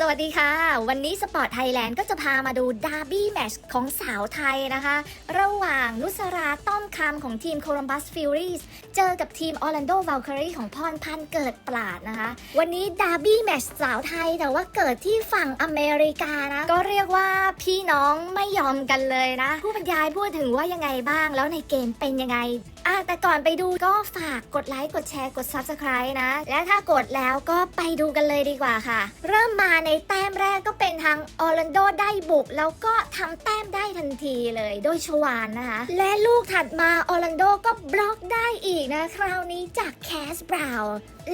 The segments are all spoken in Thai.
สวัสดีค่ะ วันนี้สปอร์ตไทยแลนด์ก็จะพามาดูดาร์บี้แมชของสาวไทยนะคะ ระหว่างนุสราต้อมคำของทีมโคลัมบัสฟิวรีสเจอกับทีมออร์แลนโดว a ลค r รีของพรพันเกิดปราดนะคะ วันนี้ดาร์บี้แมชสาวไทยแต่ว่าเกิดที่ฝั่งอเมริกานะ ก็เรียกว่าพี่น้องไม่ยอมกันเลยนะ ผู้บรรยายพูดถึงว่ายังไงบ้างแล้วในเกมเป็นยังไงอะแต่ก่อนไปดูก็ฝากกดไลค์กดแชร์กด Subscribe นะ และถ้ากดแล้วก็ไปดูกันเลยดีกว่าค่ะ เริ่มมาในแต้มแรกก็เป็นทางออร์แลนโดได้บุก แล้วก็ทำแต้มได้ทันทีเลยโดยชวานนะคะ และลูกถัดมาออร์แลนโดก็บล็อกได้อีกนะ คราวนี้จากแคสบราว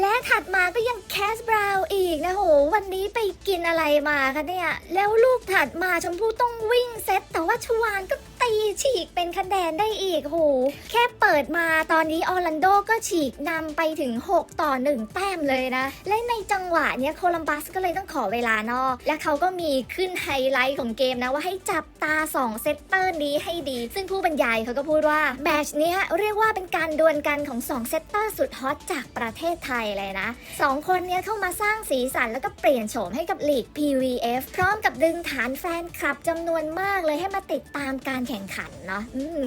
และถัดมาก็ยังแคสบราวอีกนะโหวันนี้ไปกินอะไรมาคะเนี่ยแล้วลูกถัดมาชมพู่ต้องวิ่งเซตแต่ว่าชวานก็ ตีฉีกเป็นคะแนนได้อีกโหแค่เปิดมาตอนนี้ออร์แลนโดก็ฉีกนำไปถึง 6 ต่อ 1 แต้มเลยนะ และในจังหวะเนี้ยโคลัมบัสก็เลยต้องขอเวลานอก และเขาก็มีขึ้นไฮไลท์ของเกมนะว่าให้จับตา 2 เซตเตอร์นี้ให้ดี ซึ่งผู้บรรยายเขาก็พูดว่าแมชเนี้ยเรียกว่าเป็นการดวลกันของ 2 เซตเตอร์สุดฮอตจากประเทศไทยเลยนะ 2 คนเนี้ยเข้ามาสร้างสีสันแล้วก็เปลี่ยนโฉมให้กับลีก PVF พร้อมกับดึงฐานแฟนคลับจำนวนมากเลยให้มาติดตามการแข่งขันเนาะ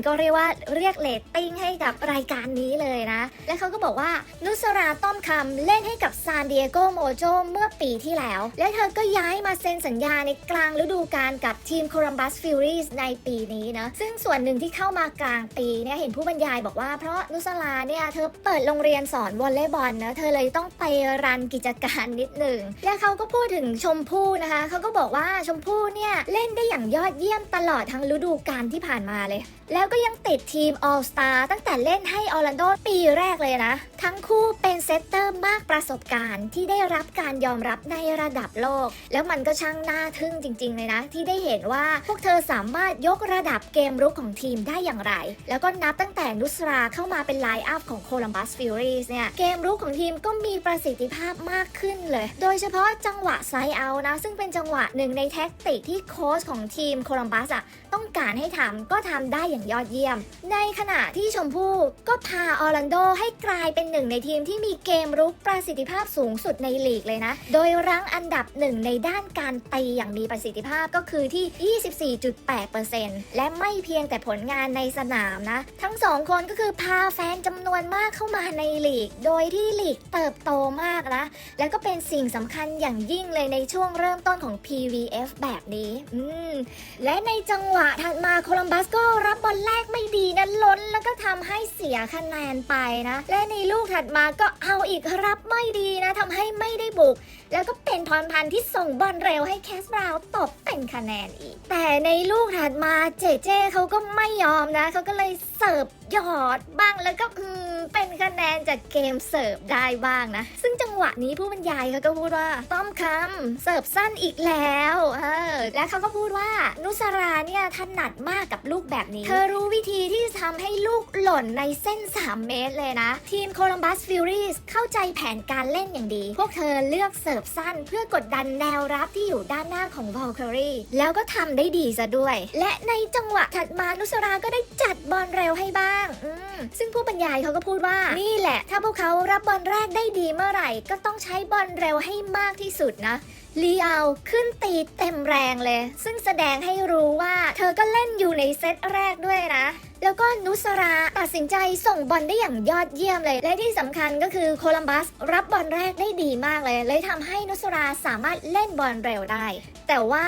ก็เรียกว่าเรียกเลตติ้งให้กับรายการนี้เลยนะ และเขาก็บอกว่านุสราต้อมคำเล่นให้กับซานดิเอโกโมโจเมื่อปีที่แล้ว และเธอก็ย้ายมาเซ็นสัญญาในกลางฤดูกาลกับทีมโคลัมบัสฟิวรีสในปีนี้นะซึ่งส่วนหนึ่งที่เข้ามากลางปีเนี่ยเห็นผู้บรรยายบอกว่าเพราะนุสราเนี่ยเธอเปิดโรงเรียนสอนวอลเลย์บอลนะเธอเลยต้องไปรันกิจการนิดหนึ่งและเขาก็พูดถึงชมพู่นะคะเขาก็บอกว่าชมพู่เนี่ยเล่นได้อย่างยอดเยี่ยมตลอดทั้งฤดูกาลที่ผ่านมาเลย แล้วก็ยังติดทีม All Star ตั้งแต่เล่นให้ออร์แลนโดปีแรกเลยนะ ทั้งคู่เป็นเซตเตอร์มากประสบการณ์ ที่ได้รับการยอมรับในระดับโลก แล้วมันก็ช่างน่าทึ่งจริง ๆ เลยนะ ที่ได้เห็นว่าพวกเธอสามารถยกระดับเกมรุกของทีมได้อย่างไร แล้วก็นับตั้งแต่นุสราเข้ามาเป็นไลน์อัพของโคลัมบัสฟิวรีสเนี่ยเกมรุกของทีมก็มีประสิทธิภาพมากขึ้นเลย โดยเฉพาะจังหวะไซเอานะซึ่งเป็นจังหวะหนึ่งในแท็กติกที่โค้ชของทีมโคลัมบัสอะต้องการให้ทำก็ทำได้อย่างยอดเยี่ยม ในขณะที่ชมพู่ก็พาออร์แลนโดให้กลายเป็นหนึ่งในทีมที่มีเกมรุกประสิทธิภาพสูงสุดในลีกเลยนะ โดยรั้งอันดับหนึ่งในด้านการตีอย่างมีประสิทธิภาพก็คือที่ 24.8%และไม่เพียงแต่ผลงานในสนามนะ ทั้งสองคนก็คือพาแฟนจำนวนมากเข้ามาในลีก โดยที่ลีกเติบโตมากนะ แล้วก็เป็นสิ่งสำคัญอย่างยิ่งเลยในช่วงเริ่มต้นของ PVF แบบนี้ อืม และในจังหวะถัดมาโคลัมบัสก็รับบอลแรกไม่ดีนะล้นแล้วก็ทำให้เสียคะแนนไปนะ และในลูกถัดมาก็เอาอีกรับไม่ดีนะทำให้ไม่ได้บุก แล้วก็เป็นพรพันธ์ที่ส่งบอลเร็วให้แคสบราวน์ตบเป็นคะแนนอีก แต่ในลูกถัดมาเจเจเขาก็ไม่ยอมนะเขาก็เลยเสิร์ฟหยอดบ้างแล้วก็อืมเป็นคะแนนจากเกมเสิร์ฟได้บ้างนะ ซึ่งจังหวะนี้ผู้บรรยายเขาก็พูดว่า ต้อมคำเสิร์ฟสั้นอีกแล้วเออและเขาก็พูดว่านุสราเนี่ยถนัดมากกับลูกแบบนี้ เธอรู้วิธีที่จะทำให้ลูกหล่นในเส้น 3 เมตรเลยนะ ทีมโคลัมบัสฟิวรีสเข้าใจแผนการเล่นอย่างดี พวกเธอเลือกเสิร์ฟสั้น เพื่อกดดันแนวรับที่อยู่ด้านหน้าของวอลค r รีแล้วก็ทำได้ดีซะด้วย และในจังหวะถัดมานุสราก็ได้จัดบอลเร็วให้บ้างอืซึ่งผู้บรรยายเขาก็พูดว่า นี่แหละ ถ้าพวกเขารับบอลแรกได้ดีเมื่อไหร่ ก็ต้องใช้บอลเร็วให้มากที่สุดนะ ลีเอาขึ้นตีเต็มแรงเลย ซึ่งแสดงให้รู้ว่าเธอก็เล่นอยู่ในเซตแรกด้วยนะ แล้วก็นุสราตัดสินใจส่งบอลได้อย่างยอดเยี่ยมเลย และที่สำคัญก็คือโคลัมบัสรับบอลแรกได้ดีมากเลย เลยทำให้นุสราสามารถเล่นบอลเร็วได้ แต่ว่า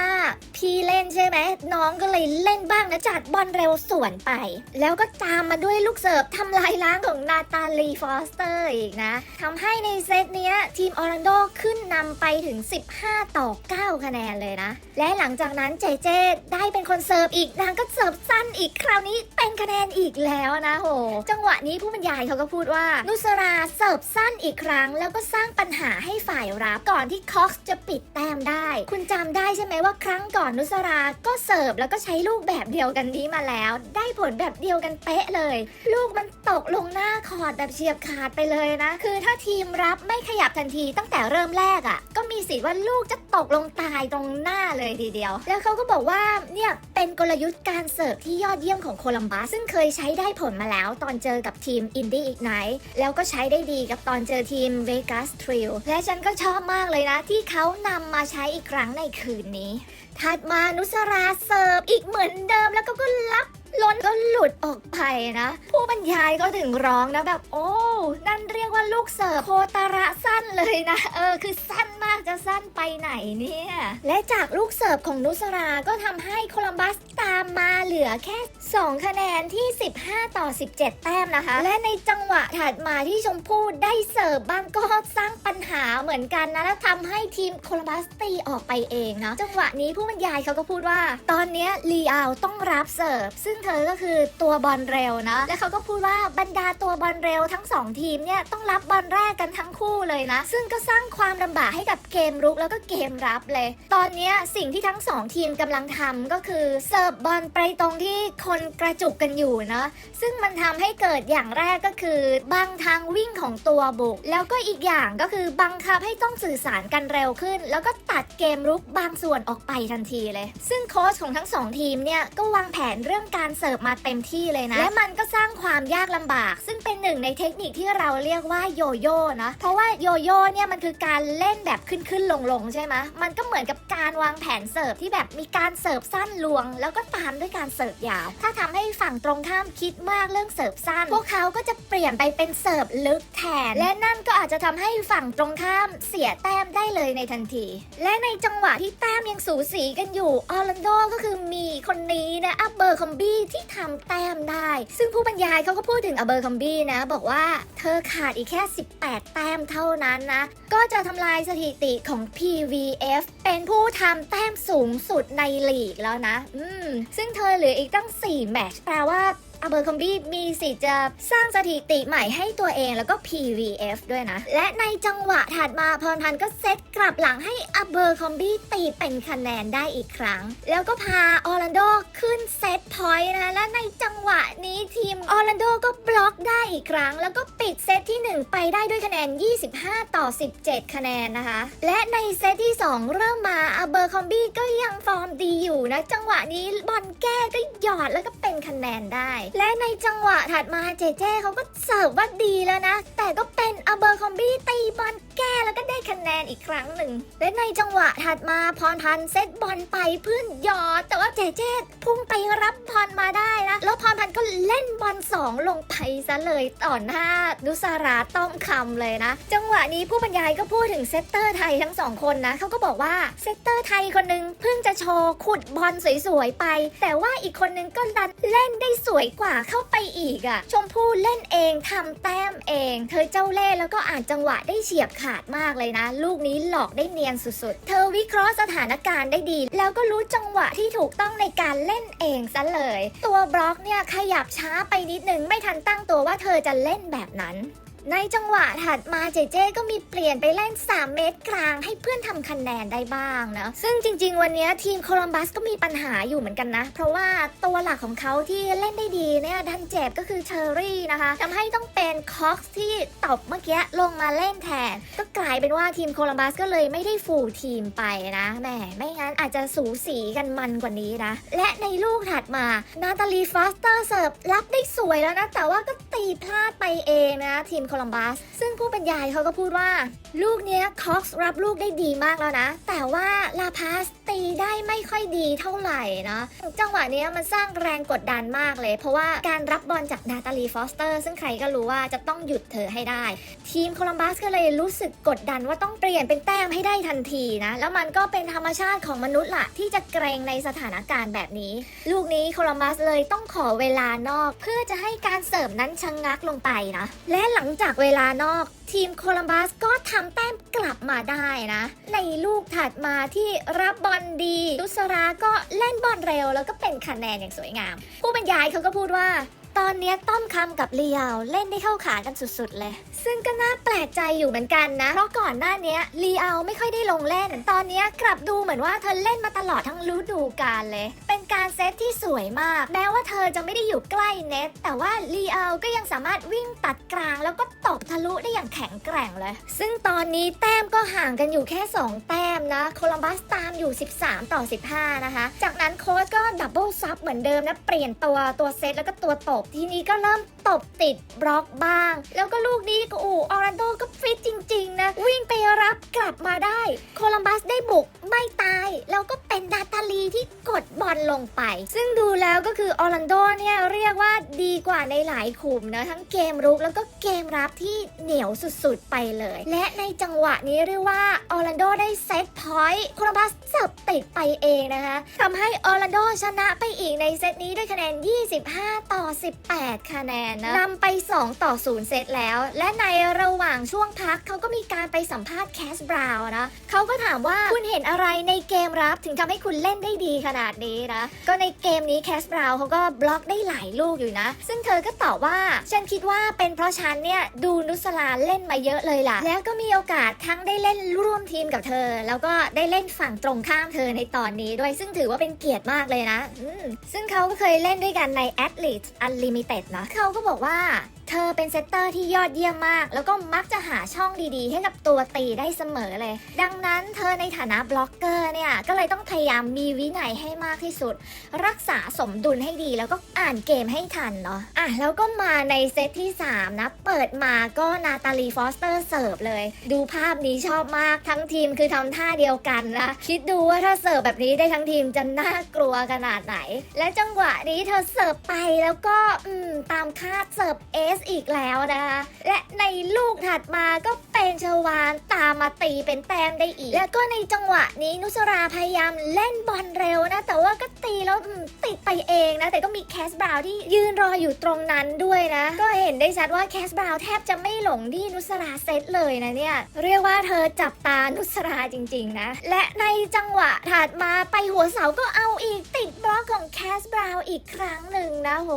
พี่เล่นใช่ไหมน้องก็เลยเล่นบ้างนะจัดบอลเร็วสวนไป แล้วก็ตามมาด้วยลูกเสิร์ฟทำลายล้างของนาตาลีฟอสเตอร์อีกนะทำให้ในเซตเนี้ยทีมออร์แลนโดขึ้นนำไปถึง 15 ต่อ 9 คะแนนเลยนะ และหลังจากนั้นเจเจได้เป็นคนเสิร์ฟอีกนางก็เสิร์ฟสั้นอีกคราวนี้เป็นคะแนนอีกแล้วนะโห จังหวะนี้ผู้บรรยายเขาก็พูดว่า นุสราเสิร์ฟสั้นอีกครั้ง แล้วก็สร้างปัญหาให้ฝ่ายรับก่อนที่คอกซ์จะปิดแต้มได้ คุณจำได้ใช่ไหมว่าครั้งก่อนนุสราก็เสิร์ฟแล้วก็ใช้ลูกแบบเดียวกันนี้มาแล้ว ได้ผลแบบเดียวกันเป๊ะเลย ลูกมันตกลงหน้าคอร์ดแบบเฉียบขาดไปเลยนะ คือถ้าทีมรับไม่ขยับทันทีตั้งแต่เริ่มแรกอะ่ะ สิทธิ์ว่าลูกจะตกลงตายตรงหน้าเลยทีเดียว แล้วเขาก็บอกว่าเนี่ยเป็นกลยุทธ์การเสิร์ฟที่ยอดเยี่ยมของโคลัมบัสซึ่งเคยใช้ได้ผลมาแล้วตอนเจอกับทีมอินดี้อีกไนแล้วก็ใช้ได้ดีกับตอนเจอทีมเวกัสทริลและฉันก็ชอบมากเลยนะ ที่เขานำมาใช้อีกครั้งในคืนนี้ถัดมานุสราเสิร์ฟอีกเหมือนเดิมแล้วก็ก็รับล้นก็หลุด ออกไปนะ ผู้บรรยายก็ถึงร้องนะแบบ โอ้ นั่นเรียกว่าลูกเสิร์ฟโคตระสั้นเลยนะ เออ คือสั้นมากจะสั้นไปไหนเนี่ย และจากลูกเสิร์ฟของนุสราก็ทำให้โคลัมบัสตามมาเหลือแค่ 2 คะแนนที่ 15 ต่อ 17 แต้มนะคะ และในจังหวะถัดมาที่ชมพู่ได้เสิร์ฟบ้างก็สร้างปัญหาเหมือนกันนะและทำให้ทีมโคลัมบัสตีออกไปเองนะจังหวะนี้ผู้บรรยายเขาก็พูดว่า ตอนนี้ลีอาต้องรับเสิร์ฟซึ่งเธอก็คือตัวบอลเร็วนะ และเขาก็พูดว่าบรรดาตัวบอลเร็วทั้งสองทีมเนี่ยต้องรับบอลแรกกันทั้งคู่เลยนะ ซึ่งก็สร้างความลำบากให้กับเกมรุกแล้วก็เกมรับเลย ตอนนี้สิ่งที่ทั้งสองทีมกำลังทำก็คือเสิร์ฟบอลไปตรงที่คนกระจุกกันอยู่นะ ซึ่งมันทำให้เกิดอย่างแรกก็คือบังทางวิ่งของตัวบุก แล้วก็อีกอย่างก็คือบังคับให้ต้องสื่อสารกันเร็วขึ้น แล้วก็ตัดเกมรุกบางส่วนออกไปทันทีเลย ซึ่งโค้ชของทั้งสองทีมเนี่ยก็วางแผนเรื่องการเสิร์ฟมาเต็มที่เลยนะ และมันก็สร้างความยากลำบาก ซึ่งเป็นหนึ่งในเทคนิคที่เราเรียกว่าโยโย่นะเพราะว่าโยโย่เนี่ยมันคือการเล่นแบบขึ้นขึ้นลงลงใช่ไหมมันก็เหมือนกับการวางแผนเสิร์ฟที่แบบมีการเสิร์ฟสั้นลวง แล้วก็ตามด้วยการเสิร์ฟยาว ถ้าทำให้ฝั่งตรงข้ามคิดมากเรื่องเสิร์ฟสั้น พวกเขาก็จะเปลี่ยนไปเป็นเสิร์ฟลึกแทน และนั่นก็อาจจะทำให้ฝั่งตรงข้ามเสียแต้มได้เลยในทันที และในจังหวะที่แต้มยังสูสีกันอยู่ออร์แลนโดก็คือมีคนนี้นะอับเบอร์คอมบี้ที่ทำแต้มได้ ซึ่งผู้บรรยายเขาก็พูดถึงอเบอร์คอมบี้นะ บอกว่าเธอขาดอีกแค่ 18 แต้มเท่านั้นนะ ก็จะทำลายสถิติของ PVF เป็นผู้ทำแต้มสูงสุดในลีกแล้วนะ อืม ซึ่งเธอเหลืออีกตั้ง 4 แมตช์แปลว่า อเบอร์คอมบี้มีสิทธิ์จะสร้างสถิติใหม่ให้ตัวเองแล้วก็ PVF ด้วยนะ และในจังหวะถัดมาพรพันธ์ก็เซตกลับหลังให้อเบอร์คอมบี้ตีเป็นคะแนนได้อีกครั้ง แล้วก็พาออร์แลนโดขึ้นเซตพอยต์นะและในจังหวะนี้ทีมออร์แลนโดก็บล็อกได้อีกครั้ง แล้วก็ปิดเซตที่ 1 ไปได้ด้วยคะแนน 25 ต่อ 17 คะแนนนะคะ และในเซตที่ 2 เริ่มมาอเบอร์คอมบี้ก็ยังฟอร์มดีอยู่นะจังหวะนี้บอลแก้ก็หยอดแล้วก็เป็นคะแนนได้และในจังหวะถัดมาเจเจเขาก็เสิร์ฟว่าดีแล้วนะ แต่ก็เป็นอเบอร์คอมบี้ตีบอลแก้แล้วก็ได้คะแนนอีกครั้งหนึ่ง และในจังหวะถัดมาพรพันธ์เซตบอลไปเพื่อนหยอด แต่ว่าเจเจพุ่งไปรับบอลมาได้นะ แล้วพรพันธ์ก็เล่นบอลสองลงไปซะเลยต่อหน้านุสาราต้อมคำเลยนะ จังหวะนี้ผู้บรรยายก็พูดถึงเซตเตอร์ไทยทั้งสองคนนะเขาก็บอกว่าเซตเตอร์ไทยคนหนึงเพิ่งจะโชว์ขุดบอลสวยๆไป แต่ว่าอีกคนนึงก็ดันเล่นได้สวยกว่าเข้าไปอีกอะ่ะชมพู่เล่นเองทำแต้มเอง เธอเจ้าเล่ห์แล้วก็อ่านจังหวะได้เฉียบขาดมากเลยนะ ลูกนี้หลอกได้เนียนสุดๆ เธอวิเคราะห์สถานการณ์ได้ดี แล้วก็รู้จังหวะที่ถูกต้องในการเล่นเองซะเลย ตัวบล็อกเนี่ยขยับช้าไปนิดนึงไม่ทันตั้งตัวว่าเธอจะเล่นแบบนั้น ในจังหวะถัดมาเจเจก็มีเปลี่ยนไปเล่น 3 เมตรกลางให้เพื่อนทำคะแนนได้บ้างนะ ซึ่งจริง ๆ วันนี้ทีมโคลัมบัสก็มีปัญหาอยู่เหมือนกันนะ เพราะว่าตัวหลักของเขาที่เล่นได้ดีเนี่ยดันเจ็บก็คือเชอรี่นะคะทำให้ต้องเป็นคอกซ์ที่ตบเมื่อกี้ลงมาเล่นแทน ก็กลายเป็นว่าทีมโคลัมบัสก็เลยไม่ได้ฟูลทีมไปนะแหมไม่งั้นอาจจะสูสีกันมันกว่านี้นะ และในลูกถัดมานาตาลีฟอสเตอร์เสิร์ฟรับได้สวยแล้วนะแต่ว่าก็ตีพลาดไปเองนะทีมโคลัมบัส ซึ่งผู้บรรยายเขาก็พูดว่า ลูกเนี้ยคอกซ์รับลูกได้ดีมากแล้วนะ แต่ว่าลาพาส ได้ไม่ค่อยดีเท่าไหร่นะจังหวะนี้มันสร้างแรงกดดันมากเลย เพราะว่าการรับบอลจากนาตาลีฟอสเตอร์ ซึ่งใครก็รู้ว่าจะต้องหยุดเธอให้ได้ ทีมโคลัมบัสก็เลยรู้สึกกดดันว่าต้องเปลี่ยนเป็นแต้มให้ได้ทันทีนะ แล้วมันก็เป็นธรรมชาติของมนุษย์ละที่จะเกรงในสถานการณ์แบบนี้ ลูกนี้โคลัมบัสเลยต้องขอเวลานอก เพื่อจะให้การเสิร์ฟนั้นชะงงักลงไปนะและหลังจากเวลานอก ทีมโคลัมบัสก็ทำแต้มกลับมาได้นะ ในลูกถัดมาที่รับบอลดีลุสราก็เล่นบอลเร็ว แล้วก็เป็นคะแนนอย่างสวยงาม ผู้บรรยายเขาก็พูดว่า ตอนนี้ต้อมคำกับเลียวเล่นได้เข้าขากันสุดๆเลย ซึ่งก็น่าแปลกใจอยู่เหมือนกันนะ เพราะก่อนหน้านี้ยลีเอาไม่ค่อยได้ลงเล่น ตอนนี้กลับดูเหมือนว่าเธอเล่นมาตลอดทั้งฤดูกาลเลย เป็นการเซตที่สวยมาก แม้ว่าเธอจะไม่ได้อยู่ใกล้เน็ต แต่ว่าลีเอลก็ยังสามารถวิ่งตัดกลางแล้วก็ตบทะลุได้อย่างแข็งแกร่งเลย ซึ่งตอนนี้แต้มก็ห่างกันอยู่แค่ 2 แต้มนะ โคลัมบัสตามอยู่ 13 ต่อ 15 นะคะ จากนั้นโค้ชก็ดับเบิลซับเหมือนเดิมนะ เปลี่ยนตัวตัวเซตแล้วก็ตัวตบทีนี้ก็เริ่ม ตบติดบล็อกบ้าง แล้วก็ลูกนี้ก็อูออรันโดก็ฟิตจริง ๆ นะ วิ่งไปรับกลับมาได้ โคลัมบัสได้บุกไม่ตาย แล้วก็เป็นดาตาลีที่กดบอลลงไป ซึ่งดูแล้วก็คือออรันโดเนี่ยเรียกว่าดีกว่าในหลายขุมนะทั้งเกมรุกแล้วก็เกมรับที่เหนียวสุดๆไปเลย และในจังหวะนี้เรียกว่าออรันโดได้เซตพอยต์โคลัมบัสเสิร์ฟติดไปเองนะคะทำให้ออรันโดชนะไปอีกในเซตนี้ด้วยคะแนน 25 ต่อ 18 คะแนนนะนำไป 2 ต่อ 0เซตแล้ว และในระหว่างช่วงพักเขาก็มีการไปสัมภาษณ์แคสบราวน์นะเขาก็ถามว่าคุณเห็นอะไรในเกมรับถึงทำให้คุณเล่นได้ดีขนาดนี้นะ ก็ในเกมนี้แคสบราวน์เขาก็บล็อกได้หลายลูกอยู่นะ ซึ่งเธอก็ตอบว่า ฉันคิดว่าเป็นเพราะฉันเนี่ยดูนุสลาเล่นมาเยอะเลยล่ะ แล้วก็มีโอกาสทั้งได้เล่นร่วมทีมกับเธอ แล้วก็ได้เล่นฝั่งตรงข้ามเธอในตอนนี้ด้วย ซึ่งถือว่าเป็นเกียรติมากเลยนะซึ่งเขาก็เคยเล่นด้วยกันใน Athlete Unlimited นะเขาก็บอกบอกว่า เธอเป็นเซตเตอร์ที่ยอดเยี่ยมมาก แล้วก็มักจะหาช่องดีๆ ให้กับตัวตีได้เสมอเลย ดังนั้นเธอในฐานะบล็อกเกอร์เนี่ยก็เลยต้องพยายามมีวินัยให้มากที่สุด รักษาสมดุลให้ดีแล้วก็อ่านเกมให้ทันเนาะอะแล้วก็มาในเซตที่ 3 นะ เปิดมาก็นาตาลีฟอสเตอร์เสิร์ฟเลย ดูภาพนี้ชอบมากทั้งทีมคือทำท่าเดียวกันนะคิดดูว่าถ้าเสิร์ฟแบบนี้ได้ทั้งทีมจะน่ากลัวขนาดไหน และจังหวะนี้เธอเสิร์ฟไปแล้วก็อืมตามคาดเสิร์ฟเอสอีกแล้วนะคะ และในลูกถัดมาก็เป็นชวานตามมาตีเป็นแต้มได้อีก แล้วก็ในจังหวะนี้นุสราพยายามเล่นบอลเร็วนะ แต่ว่าก็ตีแล้วติดไปเองนะ แต่ก็มีแคสบราวน์ที่ยืนรออยู่ตรงนั้นด้วยนะ ก็เห็นได้ชัดว่าแคสบราวน์แทบจะไม่หลงที่นุสราเซตเลยนะเนี่ย เรียกว่าเธอจับตานุสราจริง ๆ นะ และในจังหวะถัดมาไปหัวเสาก็เอาอีกติดบล็อกของแคสบราวน์อีกครั้งหนึ่งนะโห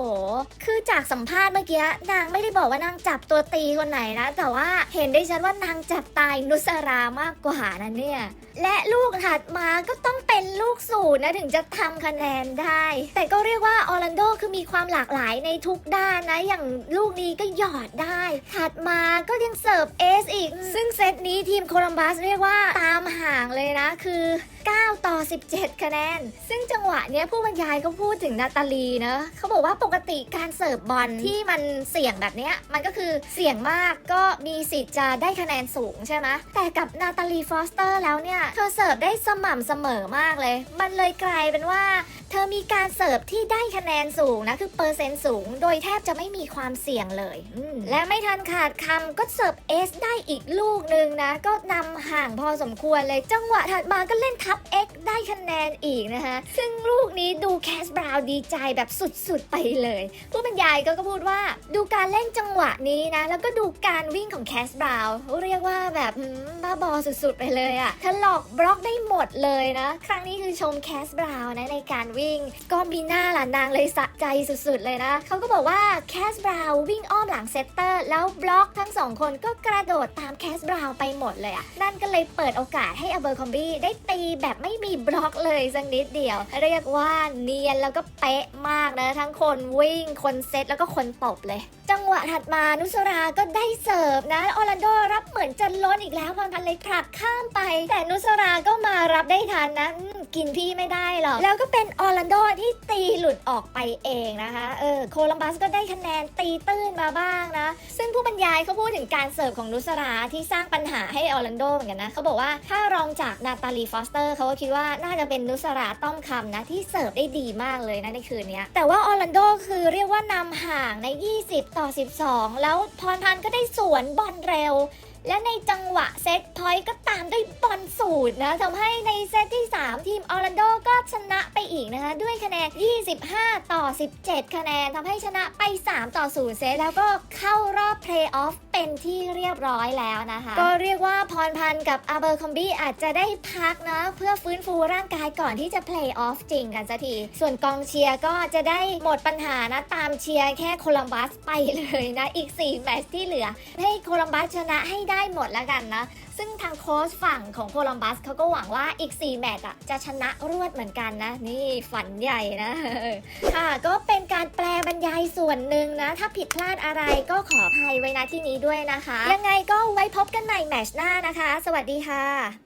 คือจากสัมภาษณ์เมื่อกี้นางไม่ได้บอกว่านางจับตัวตีคนไหนนะ แต่ว่าเห็นได้ชัดว่านางจับตายนุสรามากกว่านะเนี่ย และลูกถัดมาก็ต้องเป็นลูกสูตรนะถึงจะทำคะแนนได้ แต่ก็เรียกว่าออร์แลนโดคือมีความหลากหลายในทุกด้านนะ อย่างลูกนี้ก็หยอดได้ ถัดมาก็ยังเสิร์ฟเอสอีก ซึ่งเซตนี้ทีมโคลัมบัสเรียกว่าตามห่างเลยนะคือ9 ต่อ 17 คะแนน ซึ่งจังหวะเนี้ยผู้บรรยายก็พูดถึงนาตาลีนะเขาบอกว่าปกติการเสิร์ฟบอลที่มันเสี่ยงแบบเนี้ยมันก็คือเสี่ยงมากก็มีสิทธิ์จะได้คะแนนสูงใช่ไหมแต่กับนาตาลีฟอสเตอร์แล้วเนี่ย เธอเสิร์ฟได้สม่ำเสมอมากเลย มันเลยกลายเป็นว่า เธอมีการเสิร์ฟที่ได้คะแนนสูงนะคือเปอร์เซ็นต์สูง โดยแทบจะไม่มีความเสี่ยงเลย และไม่ทันขาดคำก็เสิร์ฟเอสได้อีกลูกหนึ่งนะก็นำห่างพอสมควรเลยจังหวะถัดมาก็เล่นทับ X ได้คะแนนอีกนะคะ ซึ่งลูกนี้ดูแคสบราวดีใจแบบสุดๆไปเลย ผู้บรรยายก็ก็พูดว่าดูการเล่นจังหวะนี้นะ แล้วก็ดูการวิ่งของแคสบราว์เรียกว่าแบบบ้าบอสุดๆไปเลยอะ่ะเธอหลอกบล็อกได้หมดเลยนะ ครั้งนี้คือชมแคสบราวนะในการวิ่ง ก็มีหน้าหลานนางเลยสะใจสุดๆเลยนะ เขาก็บอกว่าแคสบราว์วิ่งอ้อมหลังเซตเตอร์ แล้วบล็อกทั้งสองคนก็กระโดดตามแคสบราว์ไปหมดเลยอะ่ะนั่นก็เลยเปิดโอกาสให้อเบอร์คอมบี้ได้ตีแบบไม่มีบล็อกเลยสักนิดเดียว เรียกว่าเนียนแล้วก็เป๊ะมากนะ ทั้งคนวิ่ง คนเซตแล้วก็คนตบเลย จังหวะถัดมานุสราก็ได้เสิร์ฟนะออร์แลนโดรับเหมือนจะล้นอีกแล้วบอลพันเลยผลักข้ามไป แต่นุสราก็มารับได้ทันนะกินพี่ไม่ได้หรอกแล้วก็เป็นออร์แลนโดที่ตีหลุดออกไปเองนะคะเออโคลัมบัสก็ได้คะแนนตีตื้นมาบ้างนะ ซึ่งผู้บรรยายเขาพูดถึงการเสิร์ฟของนุสราที่สร้างปัญหาให้ออร์แลนโดเหมือนกันนะเขาบอกว่าถ้ารองจากนาตาลีฟอสเตอร์เขาก็คิดว่าน่าจะเป็นนุสราต้อมคำนะที่เสิร์ฟได้ดีมากเลยนะในคืนนี้แต่ว่าออร์แลนโดคือเรียกว่านำห่างใน 20 ต่อ 12 แล้วพรพันธ์ก็ได้สวนบอลเร็ว และในจังหวะเซตพอยต์ก็ตามด้วยบอลสูตรนะทำให้ในเซตที่ 3 ทีมออร์แลนโดก็ชนะไปอีกนะคะ ด้วยคะแนน 25 ต่อ 17 คะแนนทำให้ชนะไป 3 ต่อ 0 เซต แล้วก็เข้ารอบเพลย์ออฟเป็นที่เรียบร้อยแล้วนะคะ ก็เรียกว่าพรพันธ์กับอาเบอร์คอมบี้อาจจะได้พักนะ เพื่อฟื้นฟูร่างกายก่อนที่จะเพลย์ออฟจริงกันสักที ส่วนกองเชียร์ก็จะได้หมดปัญหานะ ตามเชียร์แค่โคลัมบัสไปเลยนะ อีก 4 แมตช์ที่เหลือ ให้โคลัมบัสชนะให้ได้หมดแล้วกันนะ ซึ่งทางโค้ชฝั่งของโคลัมบัสเขาก็หวังว่าอีก 4 แมตช์อะจะชนะรวดเหมือนกันนะ นี่ฝันใหญ่นะ ค่ะ ก็เป็นการแปลบรรยายส่วนหนึ่งนะ ถ้าผิดพลาดอะไรก็ขออภัยไว้นะที่นี้ด้วยนะคะ ยังไงก็ไว้พบกันใหม่แมตช์หน้านะคะ สวัสดีค่ะ